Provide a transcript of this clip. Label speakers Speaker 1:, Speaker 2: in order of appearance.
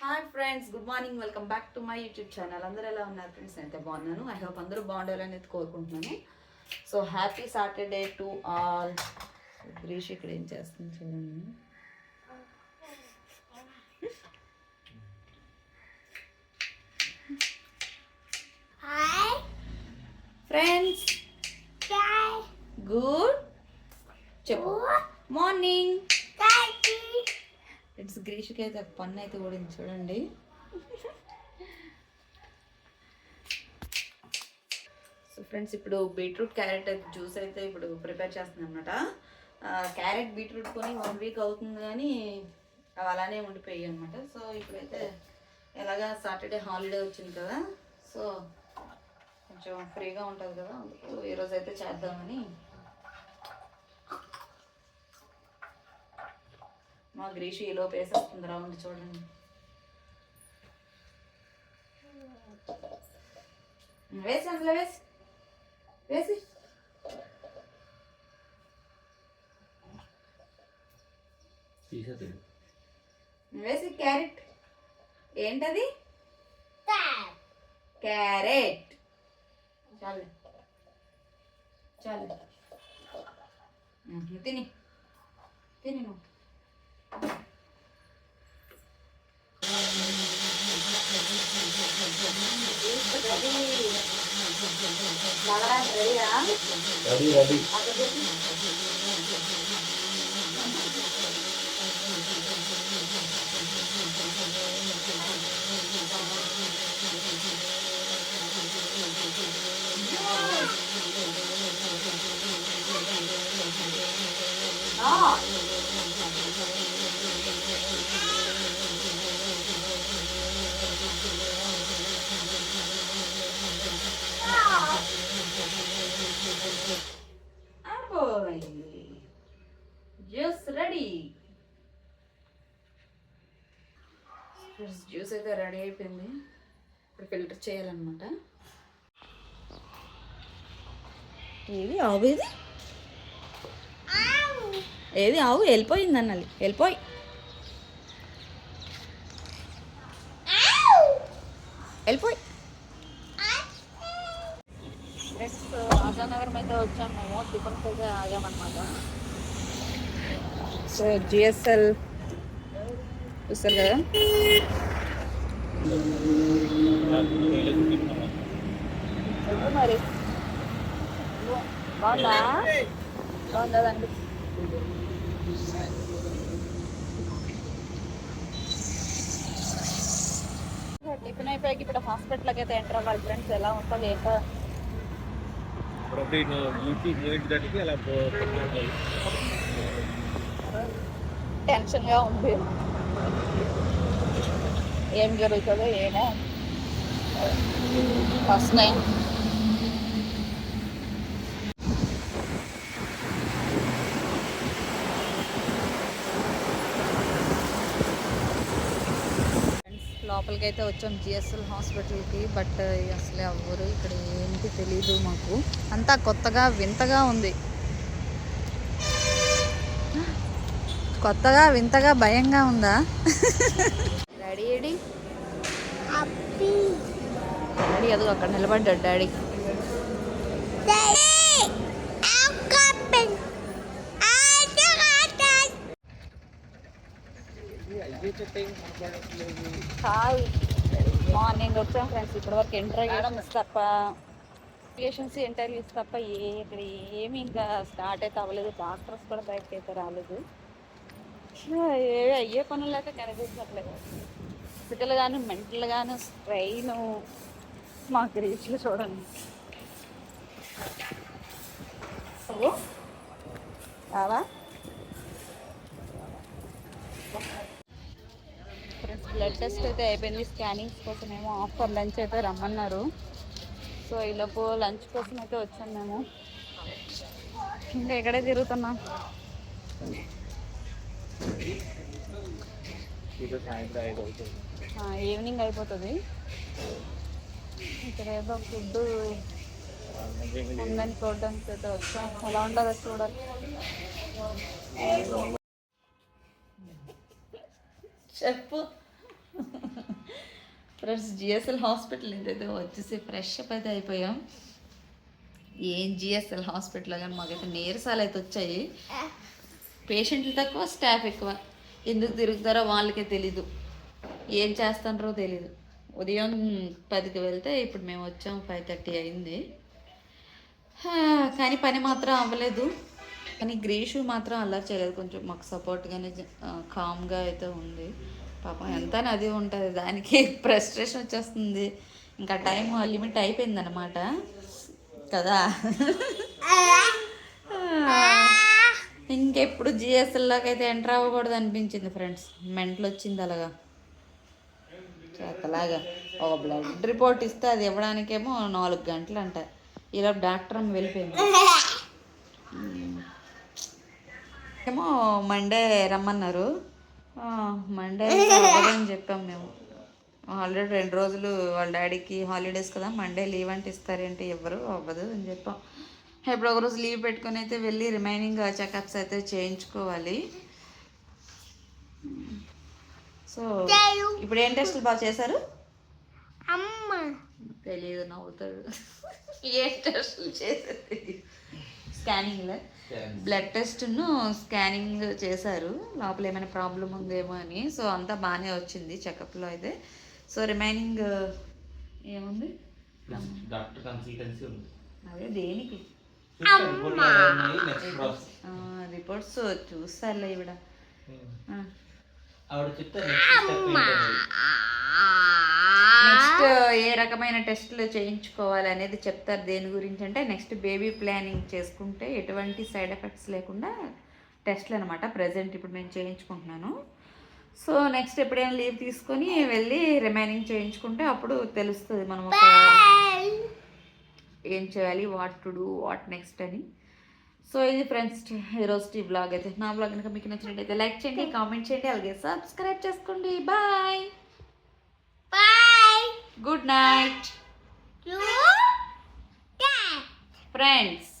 Speaker 1: Hi friends good morning welcome back to my YouTube channel అందరూ ఎలా ఉన్నారు friends అయితే బాగున్నాను. ఐ హోప్ అందరూ బాగుండాలని కోరుకుంటున్నాను. So happy Saturday to all Greesh ఇక్కడ ఏం చేస్తుంది చూడండి.
Speaker 2: Hi.
Speaker 1: Friends
Speaker 2: Hi.
Speaker 1: గుడ్ చెప్పు. మార్నింగ్ గ్రీష్కి అయితే పన్ను అయితే ఓడింది చూడండి. సో ఫ్రెండ్స్ ఇప్పుడు బీట్రూట్ క్యారెట్ జ్యూస్ అయితే ఇప్పుడు ప్రిపేర్ చేస్తున్నాను అనమాట క్యారెట్ బీట్రూట్ కొని వన్ వీక్ అవుతుంది కానీ అవి అలానే ఉండిపోయాయి అనమాట సో ఇప్పుడైతే ఎలాగా సాటర్డే హాలిడే వచ్చింది కదా సో కొంచెం ఫ్రీగా ఉంటుంది కదా అందుకు ఈరోజు అయితే చేద్దామని మా గ్రీషు ఈ లోపు వేసేస్తుంది రౌండ్ చూడండి. వేసి అందులో వేసి. వేసి. వేసి క్యారెట్. ఏంటది. క్యారెట్. చాలు. చాలు. తిని. తిని నువ్వు. రెడీయా
Speaker 3: రెడీ రెడీ
Speaker 1: అబ్బోయ్ జ్యూస్ రెడీ జ్యూస్ అయితే రెడీ అయిపోయింది. ఇప్పుడు ఫిల్టర్ చేయాలన్నమాట. ఏది ఆవు ఏది ఏది ఆవు? వెళ్ళిపోయింది అన్నది. వెళ్ళిపోయి. వెళ్ళిపోయి. నెక్స్ట్ ఆజానగరం అయితే వచ్చాము మేము. టిఫిన్స్ అయితే ఆగామన్నమాట. సో జిఎస్ఎల్ చూస్తారు కదా? మరి. బాగుందా? బాగుందా అండి టిఫిన్ అయిపోయాక ఇప్పుడు హాస్పిటల్కి అయితే ఎంటర్ అవ్వాలి ఫ్రెండ్స్. ఎలా ఉంటుంది ఏంటో? టెన్షన్గా ఉంది. ఏం జరుగుతుందో ఏమో. First nine. లోపలికి అయితే వచ్చాం జిఎస్ఎల్ హాస్పిటల్కి బట్ అసలు ఎవ్వరు ఇక్కడ ఏంటి తెలీదు మాకు. అంతా కొత్తగా వింతగా ఉంది. కొత్తగా వింతగా భయంగా ఉందా? Daddy AD
Speaker 2: Happy.
Speaker 1: డాడీ అదిగో అక్కడ నిలబడ్డాడు డాడీ. హాయ్ మార్నింగ్ వచ్చాం ఫ్రెండ్స్ ఇప్పటి వరకు ఇంటర్వ్యూస్ తప్ప అప్లికేషన్స్ ఇంటర్వ్యూస్ తప్ప ఏ ఇక్కడ ఏమి ఇంకా స్టార్ట్ అయితే అవ్వలేదు. డాక్టర్స్ కూడా బయటకి అయితే రాలేదు. ఏ అయ్యే పనులు లేక కనిపించట్లేదు ఫిజికల్ గాను మెంటల్ గాను స్ట్రెయిన్ మాకు రీచ్లు చూడండి. ఓ, ఫ్రెండ్స్ బ్లడ్ టెస్ట్ అయితే అయిపోయింది. స్కానింగ్స్ కోసం ఏమో ఆఫర్ లంచ్ అయితే రమ్మన్నారు. సో ఈలోపు లంచ్ కోసం అయితే వచ్చాం మేము. ఇంకా ఎక్కడే తిరుగుతున్నాం
Speaker 3: ఇది సాయంత్రం ఐదు అవుతుంది
Speaker 1: ఆ, ఈవినింగ్ అయిపోతుంది. ఇక్కడ ఏదో ఫుడ్ ఉందని చూడడానికి అయితే వచ్చాం. ఎలా ఉంటుందో చూడాలి. చెప్పు. ఫ్రెండ్స్ జిఎస్ఎల్ హాస్పిటల్ ఏదైతే వచ్చేసి ఫ్రెష్ అప్ అయితే అయిపోయాం. ఏం జిఎస్ఎల్ హాస్పిటల్ కానీ మాకైతే నీరసాలు అయితే వచ్చాయి. పేషెంట్లు తక్కువ స్టాఫ్ ఎక్కువ. ఎందుకు తిరుగుతారో వాళ్ళకే తెలీదు. ఏం చేస్తారో తెలీదు. ఉదయం పదికి వెళ్తే ఇప్పుడు మేము వచ్చాం ఫైవ్ థర్టీ అయింది. కానీ పని మాత్రం అవ్వలేదు. కానీ గ్రీషు మాత్రం అల్లరి చేయలేదు. కొంచెం మాకు సపోర్ట్గానే కామ్గా అయితే ఉంది. పాపం ఎంత అది ఉంటుంది దానికి ఫ్రస్ట్రేషన్ వచ్చేస్తుంది. ఇంకా టైం లిమిట్ అయిపోయింది అనమాట కదా ఇంకెప్పుడు జిఎస్ఎల్లోకి అయితే ఎంటర్ అవ్వకూడదు అనిపించింది ఫ్రెండ్స్ మెంటల్ వచ్చింది అలాగా. అలాగా ఒక బ్లడ్ రిపోర్ట్ ఇస్తే అది ఇవ్వడానికేమో నాలుగు గంటలు అంట ఇలా డాక్టర్ అమ్మ వెళ్ళిపోయింది. ఏమో మండే రమ్మన్నారు. మండే అని చెప్పాం మేము. ఆల్రెడీ రెండు రోజులు వాళ్ళ డాడీకి హాలిడేస్ కదా మండే లీవ్ అంటే ఇస్తారేంటి ఇవ్వరు అవ్వదు అని చెప్పాం. ఇప్పుడు ఒక రోజు లీవ్ పెట్టుకొని అయితే వెళ్ళి రిమైనింగ్ చెకప్స్ అయితే చేయించుకోవాలి. సో ఇప్పుడు ఏం టెస్టులు బాగా చేశారు?
Speaker 2: అమ్మ.
Speaker 1: తెలియదు నవ్వుతాడు ఏ టెస్టులు చేసేది స్కానింగ్లో. బ్లడ్ టెస్ట్ను స్కానింగ్ చేశారు. లోపల ఏమైనా ప్రాబ్లం ఉందేమో అని. సో అంతా బాగానే వచ్చింది చెకప్లో అయితే. సో రిమైనింగ్ ఏముంది?
Speaker 3: డాక్టర్ కన్సల్టెన్సీ ఉంది.
Speaker 1: అదే దేనికి? రిపోర్ట్స్ చూస్తారులే ఇవిడ
Speaker 3: నెక్స్ట్
Speaker 1: ఏ రకమైన టెస్టులు చేయించుకోవాలి అనేది చెప్తారు. దేని గురించి అంటే నెక్స్ట్ బేబీ ప్లానింగ్ చేసుకుంటే ఎటువంటి సైడ్ ఎఫెక్ట్స్ లేకుండా టెస్ట్లు అనమాట ప్రజెంట్ ఇప్పుడు నేను చేయించుకుంటున్నాను. సో నెక్స్ట్ ఎప్పుడైనా లీవ్ తీసుకొని వెళ్ళి రిమైనింగ్ చేయించుకుంటే అప్పుడు తెలుస్తుంది మనం ఒక ఏం చేయాలి what to do what next అని. సో ఇది ఫ్రెండ్స్ ఈరోజు ఈ బ్లాగ్ అయితే. నా బ్లాగ్ కనుక మీకు నచ్చినట్టయితే లైక్ చేయండి కామెంట్ చేయండి అలాగే సబ్స్క్రైబ్ చేసుకోండి. Bye
Speaker 2: bye
Speaker 1: good night friends